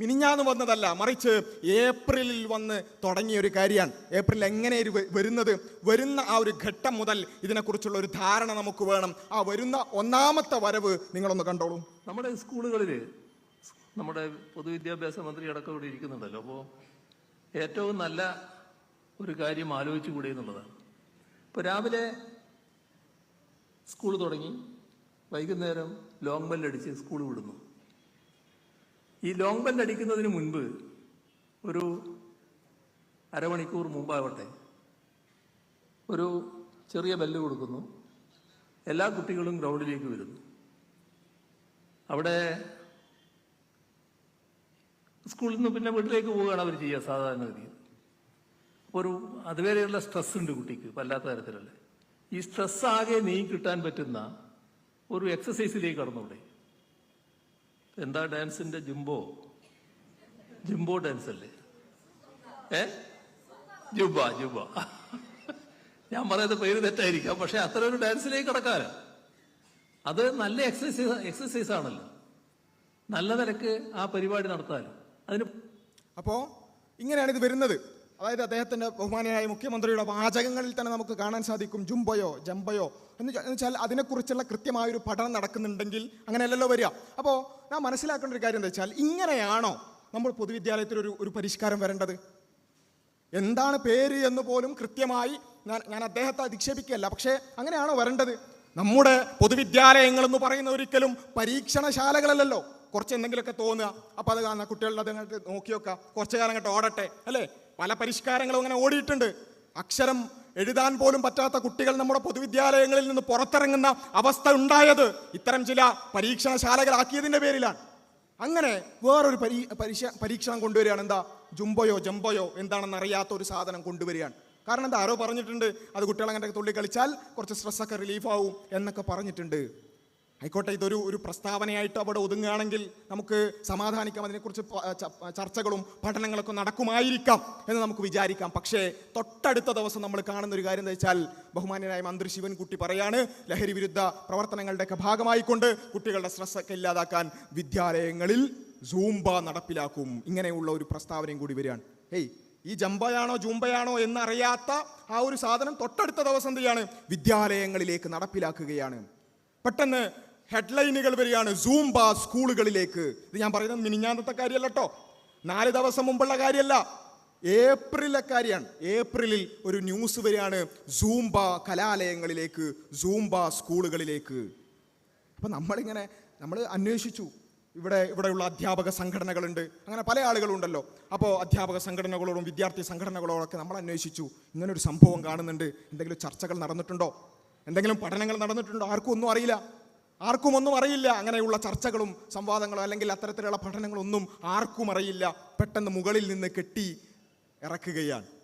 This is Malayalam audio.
മിനിഞ്ഞാന്ന് വന്നതല്ല മറിച്ച് ഏപ്രിലിൽ വന്ന് തുടങ്ങിയ ഒരു കാര്യമാണ്. ഏപ്രിൽ എങ്ങനെ വരുന്നത്? വരുന്ന ആ ഒരു ഘട്ടം മുതൽ ഇതിനെക്കുറിച്ചുള്ള ഒരു ധാരണ നമുക്ക് വേണം. ആ വരുന്ന ഒന്നാമത്തെ വരവ് നിങ്ങളൊന്ന് കണ്ടോളൂ. നമ്മുടെ സ്കൂളുകളിൽ നമ്മുടെ പൊതുവിദ്യാഭ്യാസ മന്ത്രി അടക്കം ഇവിടെ ഇരിക്കുന്നുണ്ടല്ലോ. അപ്പോൾ ഏറ്റവും നല്ല ഒരു കാര്യം ആലോചിച്ചു കൂടി എന്നുള്ളതാണ്. ഇപ്പോൾ രാവിലെ സ്കൂൾ തുടങ്ങി വൈകുന്നേരം ലോങ് ബെല്ലടിച്ച് സ്കൂൾ വിടുന്നു. ഈ ലോങ് ബെല്ലടിക്കുന്നതിന് മുൻപ് ഒരു അരമണിക്കൂർ മുമ്പാവട്ടെ ഒരു ചെറിയ ബെല്ല് കൊടുക്കുന്നു. എല്ലാ കുട്ടികളും ഗ്രൗണ്ടിലേക്ക് വരുന്നു. അവിടെ സ്കൂളിൽ നിന്ന് പിന്നെ വീട്ടിലേക്ക് പോവുകയാണ് അവർ ചെയ്യുക സാധാരണഗതിയിൽ. ഒരു അതുവരെയുള്ള സ്ട്രെസ് ഉണ്ട് കുട്ടിക്ക് വല്ലാത്ത തരത്തിലല്ലേ. ഈ സ്ട്രെസ് ആകെ നീ കിട്ടാൻ പറ്റുന്ന ഒരു എക്സസൈസിലേക്ക് കടന്നൂടെ എന്താ ഡാൻസിന്റെ ജുംബോ? ജുംബോ ഡാൻസ് അല്ലേ ഏ? ജുബ ജുബ. ഞാൻ പറയുന്ന പേര് തെറ്റായിരിക്കാം പക്ഷെ അത്ര ഒരു ഡാൻസിലേക്ക് കിടക്കാറ് അത് നല്ല എക്സസൈസ് എക്സസൈസ് ആണല്ലോ. നല്ല നിലയ്ക്ക് ആ പരിപാടി നടത്താലോ അതിന് അപ്പോ ഇങ്ങനെയാണ് ഇത് വരുന്നത്. അതായത് അദ്ദേഹത്തിന്റെ ബഹുമാനിയായ മുഖ്യമന്ത്രിയുടെ വാചകങ്ങളിൽ തന്നെ നമുക്ക് കാണാൻ സാധിക്കും ജുംബയോ ജംബയോ. എന്ന് വെച്ചാൽ അതിനെക്കുറിച്ചുള്ള കൃത്യമായൊരു പഠനം നടക്കുന്നുണ്ടെങ്കിൽ അങ്ങനെയല്ലല്ലോ വരിക. അപ്പോൾ നാം മനസ്സിലാക്കേണ്ട ഒരു കാര്യം എന്താ വെച്ചാൽ ഇങ്ങനെയാണോ നമ്മൾ പൊതുവിദ്യാലയത്തിൽ ഒരു ഒരു പരിഷ്കാരം വരേണ്ടത്? എന്താണ് പേര് എന്ന് പോലും കൃത്യമായി ഞാൻ ഞാൻ അദ്ദേഹത്തെ അധിക്ഷേപിക്കുകയല്ല. പക്ഷേ അങ്ങനെയാണോ വരേണ്ടത്? നമ്മുടെ പൊതുവിദ്യാലയങ്ങൾ എന്ന് പറയുന്ന ഒരിക്കലും പരീക്ഷണശാലകളല്ലല്ലോ. കുറച്ച് എന്തെങ്കിലുമൊക്കെ തോന്നുക. അപ്പോൾ അത് കാണുന്ന കുട്ടികളുടെ അത് നോക്കി വെക്കുക കുറച്ച് കാലം അങ്ങോട്ട് ഓടട്ടെ അല്ലേ? പല പരിഷ്കാരങ്ങളും അങ്ങനെ ഓടിയിട്ടുണ്ട്. അക്ഷരം എഴുതാൻ പോലും പറ്റാത്ത കുട്ടികൾ നമ്മുടെ പൊതുവിദ്യാലയങ്ങളിൽ നിന്ന് പുറത്തിറങ്ങുന്ന അവസ്ഥ ഉണ്ടായത് ഇത്തരം ചില പരീക്ഷണശാലകളാക്കിയതിന്റെ പേരിലാണ്. അങ്ങനെ വേറൊരു പരീ പരീക്ഷ പരീക്ഷണം കൊണ്ടുവരികയാണ്. എന്താ? ജുംബയോ ജംബയോ എന്താണെന്ന് അറിയാത്ത ഒരു സാധനം കൊണ്ടുവരികയാണ്. കാരണം എന്താ? ആരോ പറഞ്ഞിട്ടുണ്ട് അത് കുട്ടികളങ്ങനെ തുള്ളി കളിച്ചാൽ കുറച്ച് സ്ട്രെസ്സൊക്കെ റിലീഫാവും എന്നൊക്കെ പറഞ്ഞിട്ടുണ്ട്. ആയിക്കോട്ടെ ഇതൊരു ഒരു പ്രസ്താവനയായിട്ട് അവിടെ ഒതുങ്ങുകയാണെങ്കിൽ നമുക്ക് സമാധാനിക്കാം. അതിനെക്കുറിച്ച് ചർച്ചകളും പഠനങ്ങളൊക്കെ നടക്കുമായിരിക്കാം എന്ന് നമുക്ക് വിചാരിക്കാം. പക്ഷേ തൊട്ടടുത്ത ദിവസം നമ്മൾ കാണുന്ന ഒരു കാര്യം എന്താ വെച്ചാൽ ബഹുമാന്യനായ മന്ത്രി ശിവൻകുട്ടി പറയാണ് ലഹരി വിരുദ്ധ പ്രവർത്തനങ്ങളുടെയൊക്കെ ഭാഗമായിക്കൊണ്ട് കുട്ടികളുടെ സ്ട്രെസ്സൊക്കെ ഇല്ലാതാക്കാൻ വിദ്യാലയങ്ങളിൽ സൂംബ നടപ്പിലാക്കും. ഇങ്ങനെയുള്ള ഒരു പ്രസ്താവനയും കൂടി വരികയാണ്. ഹേയ് ഈ ജമ്പയാണോ ജൂമ്പയാണോ എന്നറിയാത്ത ആ ഒരു സാധനം തൊട്ടടുത്ത ദിവസം എന്ത് ചെയ്യാണ്? വിദ്യാലയങ്ങളിലേക്ക് നടപ്പിലാക്കുകയാണ്. പെട്ടെന്ന് ഹെഡ്ലൈനുകൾ വരികയാണ് സൂംബ സ്കൂളുകളിലേക്ക്. ഇത് ഞാൻ പറയുന്നത് മിനിഞ്ഞാന്നത്തെ കാര്യമല്ല കേട്ടോ നാല് ദിവസം മുമ്പുള്ള കാര്യമല്ല. ഏപ്രിലെ കാര്യമാണ്. ഏപ്രിലിൽ ഒരു ന്യൂസ് വരികയാണ് സൂംബ കലാലയങ്ങളിലേക്ക് സൂംബ സ്കൂളുകളിലേക്ക്. അപ്പം നമ്മളിങ്ങനെ നമ്മൾ അന്വേഷിച്ചു. ഇവിടെ ഇവിടെയുള്ള അധ്യാപക സംഘടനകളുണ്ട്. അങ്ങനെ പല ആളുകളുണ്ടല്ലോ. അപ്പോൾ അധ്യാപക സംഘടനകളോടും വിദ്യാർത്ഥി സംഘടനകളോടൊക്കെ നമ്മൾ അന്വേഷിച്ചു. ഇങ്ങനൊരു സംഭവം കാണുന്നുണ്ട്. എന്തെങ്കിലും ചർച്ചകൾ നടന്നിട്ടുണ്ടോ? എന്തെങ്കിലും പഠനങ്ങൾ നടന്നിട്ടുണ്ടോ? ആർക്കും ഒന്നും അറിയില്ല. ആർക്കും ഒന്നും അറിയില്ല. അങ്ങനെയുള്ള ചർച്ചകളും സംവാദങ്ങളും അല്ലെങ്കിൽ അത്തരത്തിലുള്ള പഠനങ്ങളൊന്നും ആർക്കും അറിയില്ല. പെട്ടെന്ന് മുകളിൽ നിന്ന് കെട്ടി ഇറക്കുകയാണ്.